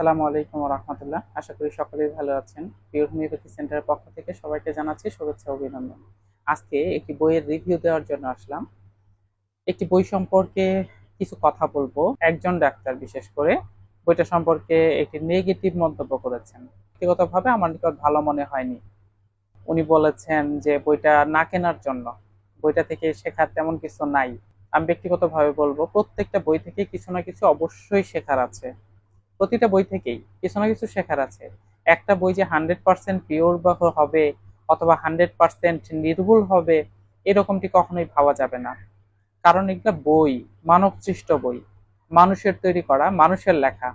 আসসালামু আলাইকুম রহমতুল্লাহ। আশা করি সকলেই ভালো আছেন। পিওর হোমিওপ্যাথি সেন্টারের পক্ষ থেকে সবাইকে জানাচ্ছি শুভেচ্ছা অভিনন্দন। আজকে একটি বইয়ের রিভিউ দেওয়ার জন্য আসলাম। একটি বই সম্পর্কে কিছু কথা বলব। একজন ডাক্তার বিশেষ করে। বইটা সম্পর্কে একটি নেগেটিভ মন্তব্য করেছেন। ব্যক্তিগতভাবে আমার নিকট ভালো মনে হয়নি। উনি বলেছেন যে বইটা না কেনার জন্য। বইটা থেকে শেখার তেমন কিছু নাই। আমি ব্যক্তিগতভাবে বলব, প্রত্যেকটা বই থেকে কিছু না কিছু অবশ্যই শেখার আছে। প্রতিটা বই থেকেই কিছু না কিছু শেখার আছে। একটা বই যে হান্ড্রেড পার্সেন্ট পিওর বা হবে অথবা হান্ড্রেড পার্সেন্ট নির্ভুল হবে, এরকমটি কখনোই ভাবা যাবে না। কারণ এগুলো বই মানব সৃষ্ট বই। মানুষের তৈরি করা, মানুষের লেখা।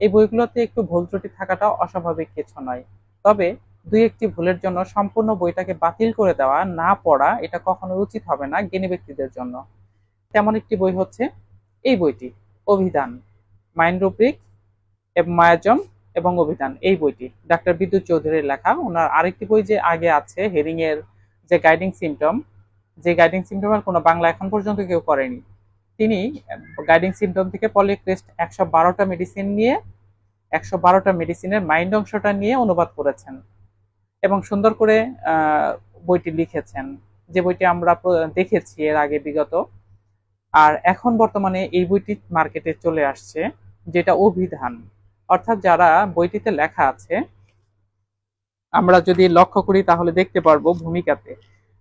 এই বইগুলোতে একটু ভুল ত্রুটি থাকাটা অস্বাভাবিক কিছু নয়। তবে দুই একটি ভুলের জন্য সম্পূর্ণ বইটাকে বাতিল করে দেওয়া, না পড়া, এটা কখনো উচিত হবে না জ্ঞানী ব্যক্তিদের জন্য। তেমন একটি বই হচ্ছে এই বইটি, অভিধান। মাইন্ড রুব্রিক মায়াজম এবং অভিধান, এই বইটি। ডাক্তার বিদ্যুৎ চৌধুরীর লেখা। ওনার আরেকটি বই যে আগে আছে হেরিং এর যে গাইডিং সিমটম যে গাইডিং সিমটমের কোনো বাংলা এখন পর্যন্ত কেউ করেনি। তিনি গাইডিং সিমটম থেকে পলিক্রেস্ট একশো বারোটা মেডিসিন নিয়ে, একশো বারোটা মেডিসিনের মাইন্ড অংশটা নিয়ে অনুবাদ করেছেন এবং সুন্দর করে বইটি লিখেছেন। যে বইটি আমরা দেখেছি এর আগে বিগত। আর এখন বর্তমানে এই বইটি মার্কেটে চলে আসছে, যেটা অভিধান। অর্থাৎ যারা বইটিতে লেখা আছে, আমরা যদি লক্ষ্য করি তাহলে দেখতে পারব ভূমিকাতে।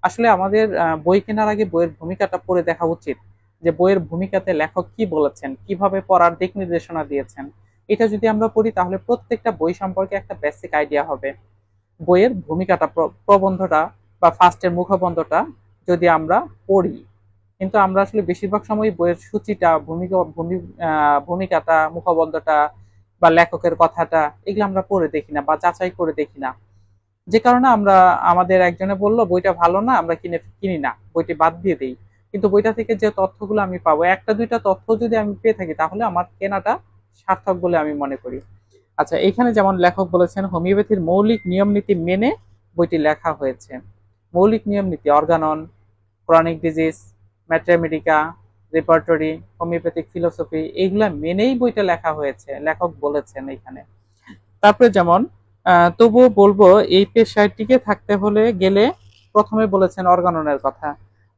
আসলে আমাদের বই কেনার আগে বইয়ের ভূমিকাটা পড়ে দেখা উচিত যে বইয়ের ভূমিকাতে লেখক কি বলেছেন, কীভাবে পড়ার দিক নির্দেশনা দিয়েছেন। এটা যদি আমরা পড়ি তাহলে প্রত্যেকটা বই সম্পর্কে একটা বেসিক আইডিয়া হবে। বইয়ের ভূমিকাটা প্রবন্ধটা বা ফার্স্টের মুখবন্ধটা যদি আমরা পড়ি, কিন্তু আমরা আসলে বেশিরভাগ সময় বইয়ের সূচিটা, ভূমিকা ভূমিকাটা, মুখবন্ধটা বা লেখকের কথাটা, এগুলো আমরা পড়ে দেখি না বা যাচাই করে দেখি না। যে কারণে আমরা, আমাদের একজনে বলল, বইটা ভালো না, আমরা কিনে, কিনি না, বইটি বাদ দিয়ে দিই। কিন্তু বইটা থেকে যে তথ্যগুলো আমি পাবো, একটা দুইটা তথ্য যদি আমি পেয়ে থাকি, তাহলে আমার কেনাটা সার্থক বলে আমি মনে করি। আচ্ছা এখানে যেমন লেখক বলেছেন, হোমিওপ্যাথির মৌলিক নিয়ম নীতি মেনে বইটি লেখা হয়েছে। মৌলিক নিয়ম নীতি, Organon, chronic disease materia medica repertory, homeopathic, philosophy, এইগুলা মেনেই বইটা লেখা হয়েছে, লেখক বলেছেন এখানে। তারপরে যেমন তবুও বলব, এই পেশায় টিকে থাকতে হলে গেলে প্রথমে বলেছেন অর্গাননের কথা।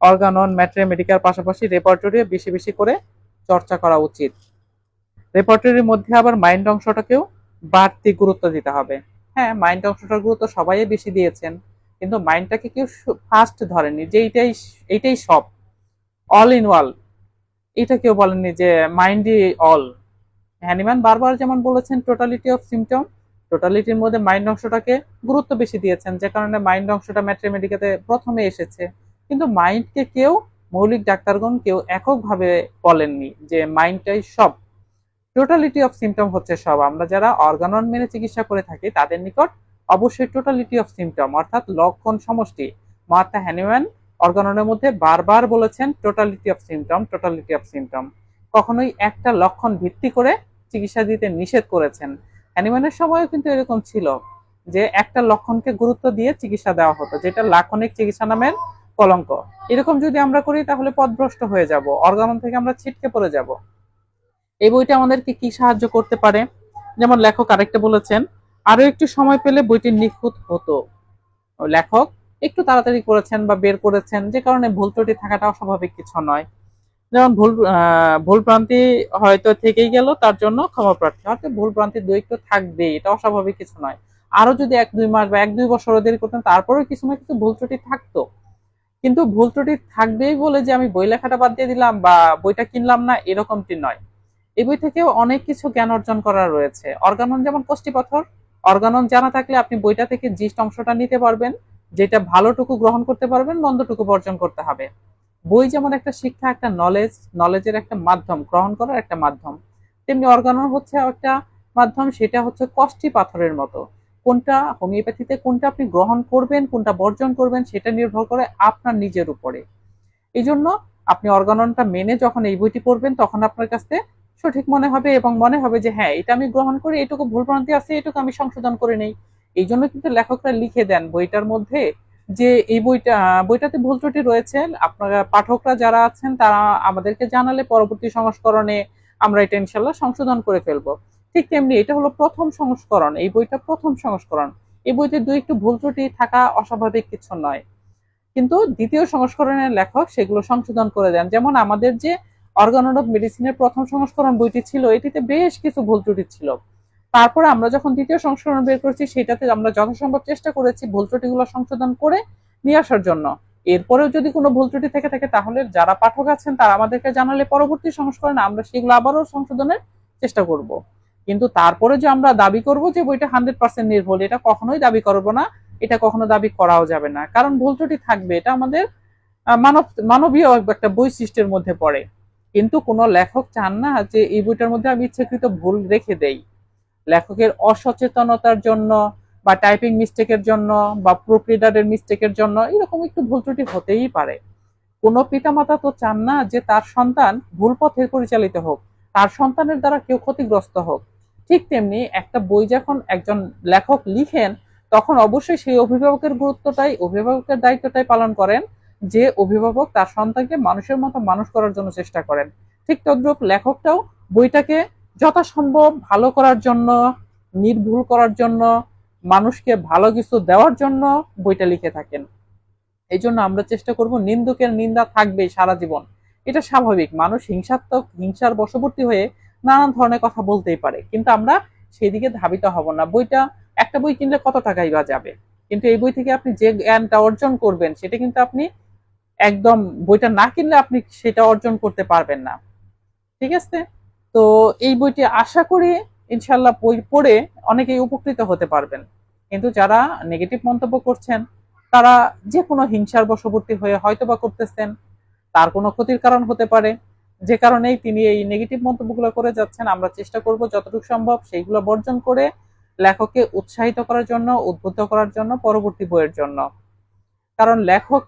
অর্গানন ম্যাট্রামেডিকার পাশাপাশি রেপার্টরিও বেশি বেশি করে চর্চা করা উচিত। রেপার্টরির মধ্যে আবার মাইন্ড অংশটাকেও বাড়তি গুরুত্ব দিতে হবে। হ্যাঁ মাইন্ড অংশটার গুরুত্ব সবাই বেশি দিয়েছেন, কিন্তু মাইন্ডটাকে কেউ ফার্স্ট ধরেনি যে এইটাই এইটাই সব। অল ইন ওয়াল এটা কেউ বলেননি যে মাইন্ডই অল হ্যানিম্যান বারবার যেমন বলেছেন টোটালিটি অফ সিমটম টোটালিটির মধ্যে মাইন্ড অংশটাকে গুরুত্ব বেশি দিয়েছেন, যে কারণে মাইন্ড অংশটা ম্যাট্রিমেডিকাতে প্রথমে এসেছে। কিন্তু মাইন্ডকে কেউ, মৌলিক ডাক্তারগণ কেউ এককভাবে বলেননি যে মাইন্ডটাই সব। টোটালিটি অফ সিমটম হচ্ছে সব। আমরা যারা অর্গানন মেনে চিকিৎসা করে থাকি, তাদের নিকট অবশ্যই টোটালিটি অফ সিমটম অর্থাৎ লক্ষণ সমষ্টি। মার্থা হ্যানিম্যান অর্গাননের মধ্যে বারবার বলেছেন totality of symptom totality of symptom কখনোই একটা লক্ষণ ভিত্তি করে চিকিৎসা দিতে নিষেধ করেছেন। অ্যানিম্যানের সময়ও কিন্তু এরকম ছিল যে একটা লক্ষণকে গুরুত্ব দিয়ে চিকিৎসা দেওয়া হতো, যেটা লাক্ষণিক চিকিৎসা নামের কলঙ্ক। এরকম যদি আমরা করি, তাহলে পথভ্রষ্ট হয়ে যাব অর্গানন থেকে আমরা ছিটকে পড়ে যাব। এই বইটা আমাদেরকে কি সাহায্য করতে পারে? যেমন লেখক আরেকটা বলেছেন আরও একটু সময় পেলে বইটি নিখুঁত হতো। লেখক একটু তাড়াতাড়ি করেছেন বা বের করেছেন, যে কারণে ভুল ত্রুটি থাকাটা অস্বাভাবিক কিছু নয়। যেমন ভুল ভুল প্রান্তি হয়তো থেকেই গেল, তার জন্য ক্ষমা প্রার্থী। হয়তো ভুল প্রান্তি দুই একটু থাকবেই, এটা অস্বাভাবিক কিছু নয়। আরও যদি এক, দুই মাস বা এক, দুই বছর দেরি করতেন, তারপরেও কিছু না কিছু ভুল ত্রুটি থাকতো। কিন্তু ভুল ত্রুটি থাকবেই বলে যে আমি বই লেখাটা বাদ দিয়ে দিলাম বা বইটা কিনলাম না, এরকমটি নয়। এই বই থেকেও অনেক কিছু জ্ঞান অর্জন করা রয়েছে। অর্গানন যেমন কোষ্টি পাথর, অর্গানন জানা থাকলে আপনি বইটা থেকে জিস্ট অংশটা নিতে পারবেন। যেটা ভালোটুকু গ্রহণ করতে পারবেন, মন্দটুকু বর্জন করতে হবে। বই যেমন একটা শিক্ষা, একটা নলেজ নলেজের একটা মাধ্যম, গ্রহণ করার একটা মাধ্যম, তেমনি অর্গানন হচ্ছে একটা মাধ্যম, সেটা হচ্ছে কষ্টি পাথরের মতো। কোনটা হোমিওপ্যাথিতে, কোনটা আপনি গ্রহণ করবেন, কোনটা বর্জন করবেন, সেটা নির্ভর করে আপনার নিজের উপরে। এই জন্য আপনি অর্গাননটা মেনে যখন এই বইটি পড়বেন, তখন আপনার কাছে সঠিক মনে হবে এবং মনে হবে যে হ্যাঁ এটা আমি গ্রহণ করি, এটুকু ভুলভ্রান্তি আছে, এটুকু আমি সংশোধন করে নেই। এই জন্য কিন্তু লেখকরা লিখে দেন বইটার মধ্যে যে এই বইটা, বইটাতে ভুল ত্রুটি রয়েছে। আপনারা পাঠকরা যারা আছেন, তারা আমাদেরকে জানালে পরবর্তী সংস্করণে আমরা এটা ইনশাল্লাহ সংশোধন করে ফেলব। ঠিক তেমনি এটা হলো প্রথম সংস্করণ, এই বইটা প্রথম সংস্করণ। এই বইতে দুই একটু ভুল ত্রুটি থাকা অস্বাভাবিক কিছু নয়। কিন্তু দ্বিতীয় সংস্করণের লেখক সেগুলো সংশোধন করে দেন। যেমন আমাদের যে অর্গানন অফ মেডিসিনের প্রথম সংস্করণ বইটি ছিল, এটিতে বেশ কিছু ভুল ত্রুটি ছিল। তারপরে আমরা যখন দ্বিতীয় সংস্করণ বের করেছি, সেটাতে আমরা যথাসম্ভব চেষ্টা করেছি ভুল ত্রুটিগুলো সংশোধন করে নিয়ে আসার জন্য। এরপরেও যদি কোনো ভুল ত্রুটি থেকে থাকে, তাহলে যারা পাঠক আছেন, তারা আমাদেরকে জানালে পরবর্তী সংস্করণে আমরা সেগুলো আবারও সংশোধনের চেষ্টা করব। কিন্তু তারপরে যে আমরা দাবি করব যে বইটা হান্ড্রেড পার্সেন্ট নির্ভুল, এটা কখনোই দাবি করব না, এটা কখনো দাবি করাও যাবে না। কারণ ভুল ত্রুটি থাকবে, এটা আমাদের মানব, মানবীয় একটা বৈশিষ্ট্যের মধ্যে পড়ে। কিন্তু কোনো লেখক চান না যে এই বইটার মধ্যে আমি ইচ্ছাকৃত ভুল রেখে দেই। লেখকের অসচেতনতার জন্য বা টাইপিং মিস্টেকের জন্য বা প্রুফরিডারের মিস্টেকের জন্য এরকম একটু ভুল ত্রুটি হতেই পারে। কোনো পিতামাতা তো চান না যে তার সন্তান ভুল পথে পরিচালিত হোক, তার সন্তানের দ্বারা কেউ ক্ষতিগ্রস্ত হোক। ঠিক তেমনি একটা বই যখন একজন লেখক লিখেন, তখন অবশ্যই সেই অভিভাবকের গুরুত্বটাই, অভিভাবকের দায়িত্বটাই পালন করেন যে অভিভাবক তার সন্তানকে মানুষের মতো মানুষ করার জন্য চেষ্টা করেন। ঠিক তদ্রুপ লেখকটাও বইটাকে যথাসম্ভব ভালো করার জন্য, নির্ভুল করার জন্য, মানুষকে ভালো কিছু দেওয়ার জন্য বইটা লিখে থাকেন। এই জন্য আমরা চেষ্টা করব, নিন্দুকের নিন্দা থাকবে সারা জীবন। এটা স্বাভাবিক, মানুষ হিংসাত্মক, হিংসার বশবর্তী হয়ে নানান ধরনের কথা বলতেই পারে। কিন্তু আমরা সেই দিকে ধাবিত হব না। বইটা, একটা বই কিনলে কত টাকাই বা যাবে? কিন্তু এই বই থেকে আপনি যে জ্ঞানটা অর্জন করবেন, সেটা কিন্তু আপনি একদম বইটা না কিনলে আপনি সেটা অর্জন করতে পারবেন না। ঠিক আছে? তো এই বইটি আশা করি ইনশাল্লাহ পড়ে অনেকেই উপকৃত হতে পারবেন। কিন্তু যারা নেগেটিভ মন্তব্য করছেন, তারা যে কোনো হিংসার বশবর্তী হয়ে হয়তো বা করতেছেন, তার কোনো ক্ষতির কারণ হতে পারে। যে কারণেই তিনি এই নেগেটিভ মন্তব্যগুলো করে যাচ্ছেন, আমরা চেষ্টা করব যতটুকু সম্ভব সেইগুলো বর্জন করে লেখককে উৎসাহিত করার জন্য, উদ্বুদ্ধ করার জন্য পরবর্তী বইয়ের জন্য। কারণ লেখক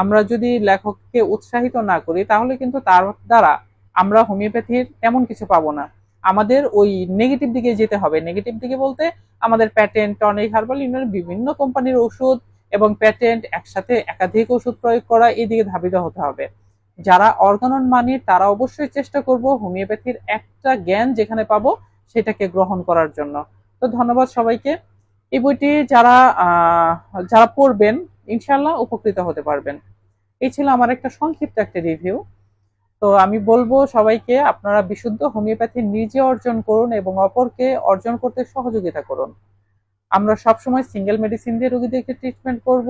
আমরা যদি লেখককে উৎসাহিত না করি, তাহলে কিন্তু তার দ্বারা আমরা হোমিওপ্যাথির তেমন কিছু পাবো না। আমাদের ওই নেগেটিভ দিকে যেতে হবে। নেগেটিভ দিকে বলতে আমাদের প্যাটেন্ট টনিক হার্বাল ইউনিয়ন বিভিন্ন কোম্পানির ওষুধ এবং প্যাটেন্ট একসাথে একাধিক ওষুধ প্রয়োগ করা এই দিকে ধাবিত হতে হবে। যারা অর্গানন মানি, তারা অবশ্যই চেষ্টা করব হোমিওপ্যাথির একটা জ্ঞান যেখানে পাবো সেটাকে গ্রহণ করার জন্য। তো ধন্যবাদ সবাইকে। এই বইটি যারা যারা পড়বেন ইনশাল্লাহ উপকৃত হতে পারবেন। এই ছিল আমার একটা সংক্ষিপ্ত একটা রিভিউ তো আমি বলব সবাইকে আপনারা বিশুদ্ধ হোমিওপ্যাথি নিজে অর্জন করুন এবং অপরকে অর্জন করতে সহযোগিতা করুন। আমরা সবসময় সিঙ্গেল মেডিসিন দিয়ে রোগীদেরকে ট্রিটমেন্ট করব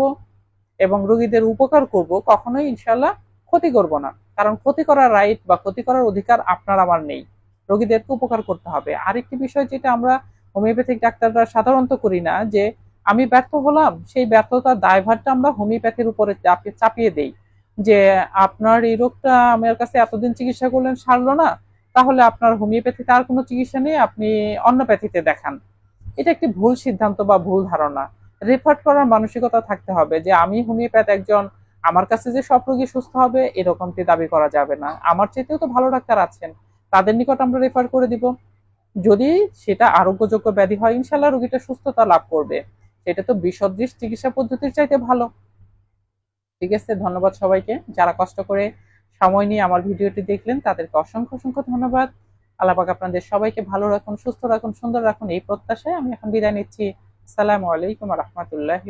এবং রোগীদের উপকার করব, কখনোই ইনশাল্লাহ ক্ষতি করব না। কারণ ক্ষতি করার রাইট বা ক্ষতি করার অধিকার আপনার আমার নেই। রোগীদেরকে উপকার করতে হবে। আরেকটি বিষয় যেটা আমরা হোমিওপ্যাথিক ডাক্তাররা সাধারণত করি না যে, আমি ব্যর্থ হলাম, সেই ব্যর্থতার দায়ভারটা আমরা হোমিওপ্যাথির উপরে চাপিয়ে দেই। যে আপনার এই রোগটা আমার কাছে এতদিন চিকিৎসা করলেন সারলো না, তাহলে আপনার হোমিওপ্যাথিতে আর কোনো চিকিৎসা নেই, আপনি অন্যপ্যাথিতে দেখান। এটা একটি ভুল সিদ্ধান্ত বা ভুল ধারণা। রেফার করার মানসিকতা থাকতে হবে যে আমি হোমিওপ্যাথ একজন, আমার কাছে যে সব রোগী সুস্থ হবে, এরকমটি দাবি করা যাবে না। আমার চেতেও তো ভালো ডাক্তার আছেন, তাদের নিকট আমরা রেফার করে দিব। যদি সেটা আরোগ্যযোগ্য ব্যাধি হয় ইনশাল্লাহ রোগীটা সুস্থতা লাভ করবে। সেটা তো বিসদৃশ চিকিৎসা পদ্ধতির চাইতে ভালো। ঠিক আছে, ধন্যবাদ সবাইকে। যারা কষ্ট করে সময় নিয়ে আমার ভিডিওটি দেখলেন, তাদেরকে অসংখ্য অসংখ্য ধন্যবাদ। আল্লাপাক আপনাদের সবাইকে ভালো রাখুন, সুস্থ রাখুন, সুন্দর রাখুন এই প্রত্যাশায় আমি এখন বিদায় নিচ্ছি। আসসালামু আলাইকুম রহমতুল্লাহ